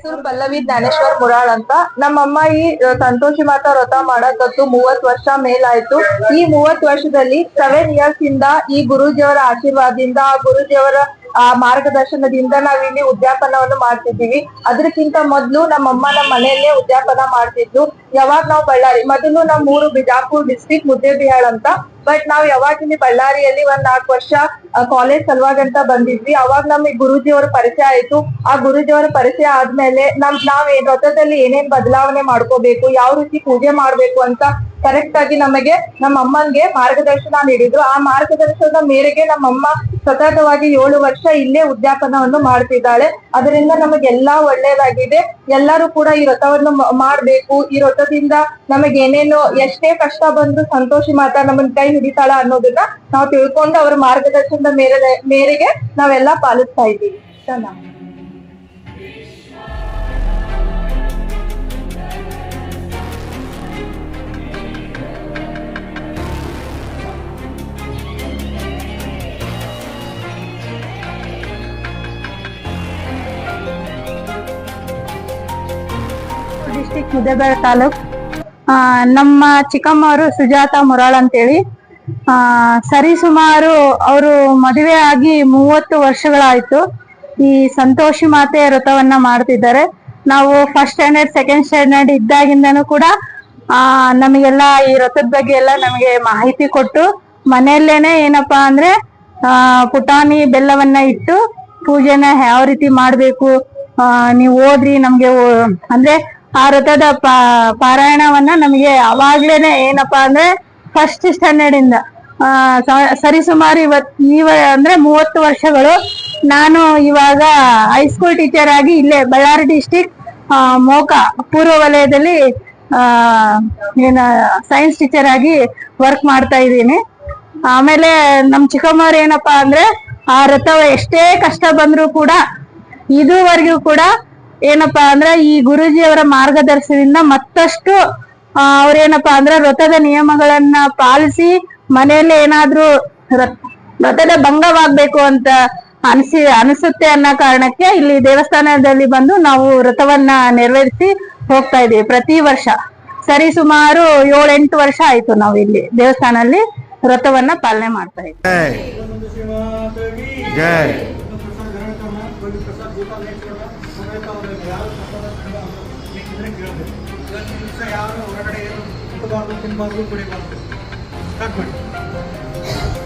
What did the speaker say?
ಹೆಸರು ಪಲ್ಲವಿ ಜ್ಞಾನೇಶ್ವರ್ ಮುರಾಳ್ ಅಂತ. ನಮ್ಮಮ್ಮ ಈ ಸಂತೋಷಿ ಮಾತಾ ವ್ರತ ಮಾಡಕತ್ತು ಮೂವತ್ ವರ್ಷ ಮೇಲಾಯ್ತು. ಈ ಮೂವತ್ ವರ್ಷದಲ್ಲಿ ಸೆವೆನ್ ಇಯರ್ಸ್ ಇಂದ ಈ ಗುರೂಜಿಯವರ ಆಶೀರ್ವಾದದಿಂದ, ಆ ಗುರೂಜಿಯವರ ಆ ಮಾರ್ಗದರ್ಶನದಿಂದ ನಾವ್ ಇಲ್ಲಿ ಉದ್ಯಾಪನವನ್ನು ಮಾಡ್ತಿದ್ದೀವಿ. ಅದಕ್ಕಿಂತ ಮೊದ್ಲು ನಮ್ಮಮ್ಮ ನಮ್ಮ ಮನೆಯಲ್ಲೇ ಉದ್ಯಾಪನ ಮಾಡ್ತಿದ್ಲು. ಯಾವಾಗ ನಾವು ಬಳ್ಳಾರಿ, ಮೊದಲು ನಮ್ಮ ಊರು ಬಿಜಾಪುರ್ ಡಿಸ್ಟ್ರಿಕ್ಟ್ ಮುದ್ದೇಬಿಹಾಳ್ ಅಂತ. ಬಟ್ ನಾವ್ ಯಾವಾಗ ಇಲ್ಲಿ ಬಳ್ಳಾರಿಯಲ್ಲಿ ಒಂದ್ ನಾಲ್ಕು ವರ್ಷ ಕಾಲೇಜ್ ಸಲುವಾಗಿ ಅಂತ ಬಂದಿದ್ವಿ. ಅವಾಗ ನಮಗೆ ಗುರುಜಿಯವರ ಪರಿಚಯ ಆಯ್ತು. ಆ ಗುರುಜಿಯವರ ಪರಿಚಯ ಆದ್ಮೇಲೆ ನಮ್, ನಾವ್ ವ್ರತದಲ್ಲಿ ಏನೇನ್ ಬದಲಾವಣೆ ಮಾಡ್ಕೋಬೇಕು, ಯಾವ ರೀತಿ ಪೂಜೆ ಮಾಡ್ಬೇಕು ಅಂತ ಕರೆಕ್ಟ್ ಆಗಿ ನಮಗೆ ನಮ್ಮ ಅಮ್ಮನ್ಗೆ ಮಾರ್ಗದರ್ಶನ ನೀಡಿದ್ರು. ಆ ಮಾರ್ಗದರ್ಶನದ ಮೇರೆಗೆ ನಮ್ಮಮ್ಮ ಸತತವಾಗಿ ಏಳು ವರ್ಷ ಇಲ್ಲೇ ಉದ್ಯಾಪನವನ್ನು ಮಾಡ್ತಿದ್ದಾಳೆ. ಅದರಿಂದ ನಮಗೆಲ್ಲಾ ಒಳ್ಳೇದಾಗಿದೆ. ಎಲ್ಲರೂ ಕೂಡ ಈ ವ್ರತವನ್ನು ಮಾಡ್ಬೇಕು. ಈ ವ್ರತದಿಂದ ನಮಗೆ ಏನೇನು ಎಷ್ಟೇ ಕಷ್ಟ ಬಂದ್ರು ಸಂತೋಷಿ ಮಾತಾ ನಮ್ಮನ್ ಕೈ ಹಿಡಿತಾಳ ಅನ್ನೋದನ್ನ ನಾವು ತಿಳ್ಕೊಂಡು ಅವರ ಮಾರ್ಗದರ್ಶನದ ಮೇರೆ ಮೇರೆಗೆ ನಾವೆಲ್ಲಾ ಪಾಲಿಸ್ತಾ ಇದ್ದೀವಿ. ಡಿಸ್ಟಿಕ್ ಮುದ್ದೇಬೇಳೆ ತಾಲೂಕ್. ನಮ್ಮ ಚಿಕ್ಕಮ್ಮ ಅವರು ಸುಜಾತ ಮುರಾಳ್ ಅಂತೇಳಿ. ಆ ಸರಿಸುಮಾರು ಅವರು ಮದುವೆ ಆಗಿ ಮೂವತ್ತು ವರ್ಷಗಳಾಯ್ತು. ಈ ಸಂತೋಷಿ ಮಾತೆ ವ್ರತವನ್ನ ಮಾಡ್ತಿದ್ದಾರೆ. ನಾವು ಫಸ್ಟ್ ಸ್ಟ್ಯಾಂಡರ್ಡ್ ಸೆಕೆಂಡ್ ಸ್ಟ್ಯಾಂಡರ್ಡ್ ಇದ್ದಾಗಿಂದನೂ ಕೂಡ, ಆ, ನಮಗೆಲ್ಲ ಈ ವ್ರತದ ಬಗ್ಗೆ ಎಲ್ಲ ನಮಗೆ ಮಾಹಿತಿ ಕೊಟ್ಟು, ಮನೆಯಲ್ಲೇನೆ ಏನಪ್ಪಾ ಅಂದ್ರೆ, ಆ, ಪುಟಾಣಿ ಬೆಲ್ಲವನ್ನ ಇಟ್ಟು, ಪೂಜೆನ ಯಾವ ರೀತಿ ಮಾಡ್ಬೇಕು, ಆ, ನೀವು ಓದ್ರಿ ನಮ್ಗೆ ಅಂದ್ರೆ ಆ ವ್ರತದ ಪಾರಾಯಣವನ್ನ ನಮಗೆ ಅವಾಗ್ಲೇನೆ ಏನಪ್ಪಾ ಅಂದ್ರೆ ಫಸ್ಟ್ ಸ್ಟ್ಯಾಂಡರ್ಡ್ ಇಂದ ಸರಿಸುಮಾರು ಇವತ್, ಇವ, ಅಂದ್ರೆ ಮೂವತ್ತು ವರ್ಷಗಳು ನಾನು ಇವಾಗ ಹೈಸ್ಕೂಲ್ ಟೀಚರ್ ಆಗಿ ಇಲ್ಲೇ ಬಳ್ಳಾರಿ ಡಿಸ್ಟಿಕ್ ಮೋಕ, ಪೂರ್ವ ವಲಯದಲ್ಲಿ ಏನ ಸೈನ್ಸ್ ಟೀಚರ್ ಆಗಿ ವರ್ಕ್ ಮಾಡ್ತಾ ಇದ್ದೀನಿ. ಆಮೇಲೆ ನಮ್ ಚಿಕ್ಕಮ್ಮವ್ರು ಏನಪ್ಪಾ ಅಂದ್ರೆ ಆ ವ್ರತ ಎಷ್ಟೇ ಕಷ್ಟ ಬಂದ್ರು ಕೂಡ, ಇದುವರೆಗೂ ಕೂಡ ಏನಪ್ಪಾ ಅಂದ್ರೆ ಈ ಗುರುಜಿಯವರ ಮಾರ್ಗದರ್ಶನದಿಂದ ಮತ್ತಷ್ಟು ಅವ್ರೇನಪ್ಪಾ ಅಂದ್ರೆ ವ್ರತದ ನಿಯಮಗಳನ್ನ ಪಾಲಿಸಿ ಮನೆಯಲ್ಲಿ ಏನಾದ್ರೂ ವ್ರ- ವ್ರತದ ಭಂಗವಾಗ್ಬೇಕು ಅಂತ ಅನ್ಸಿ, ಅನಿಸುತ್ತೆ ಅನ್ನೋ ಕಾರಣಕ್ಕೆ ಇಲ್ಲಿ ದೇವಸ್ಥಾನದಲ್ಲಿ ಬಂದು ನಾವು ವ್ರತವನ್ನ ನೆರವೇರಿಸಿ ಹೋಗ್ತಾ ಇದೀವಿ ಪ್ರತಿ ವರ್ಷ. ಸರಿ, ಸುಮಾರು ಏಳೆಂಟು ವರ್ಷ ಆಯ್ತು ನಾವು ಇಲ್ಲಿ ದೇವಸ್ಥಾನದಲ್ಲಿ ವ್ರತವನ್ನ ಪಾಲನೆ ಮಾಡ್ತಾ ಇದ್ದೀವಿ. ಗೋವಿಂದ ಪ್ರಸಾದ್ ಗೋಪಾಲ್ ನೇತೃತ್ವದ ಸಮೇತ ಅವರನ್ನು ಯಾರು ಬೇಕಿದ್ರೆ ಕೇಳಬೇಕು. ಇವತ್ತು ದಿವಸ ಯಾರು ಹೊರಗಡೆ ಏನು ಮುಟ್ಟಬಾರ್ದು ತಿನ್ನಬಾರ್ದು ಕುಡಿಬಾರ್ದು. ಕಟ್ ಮಾಡಿ.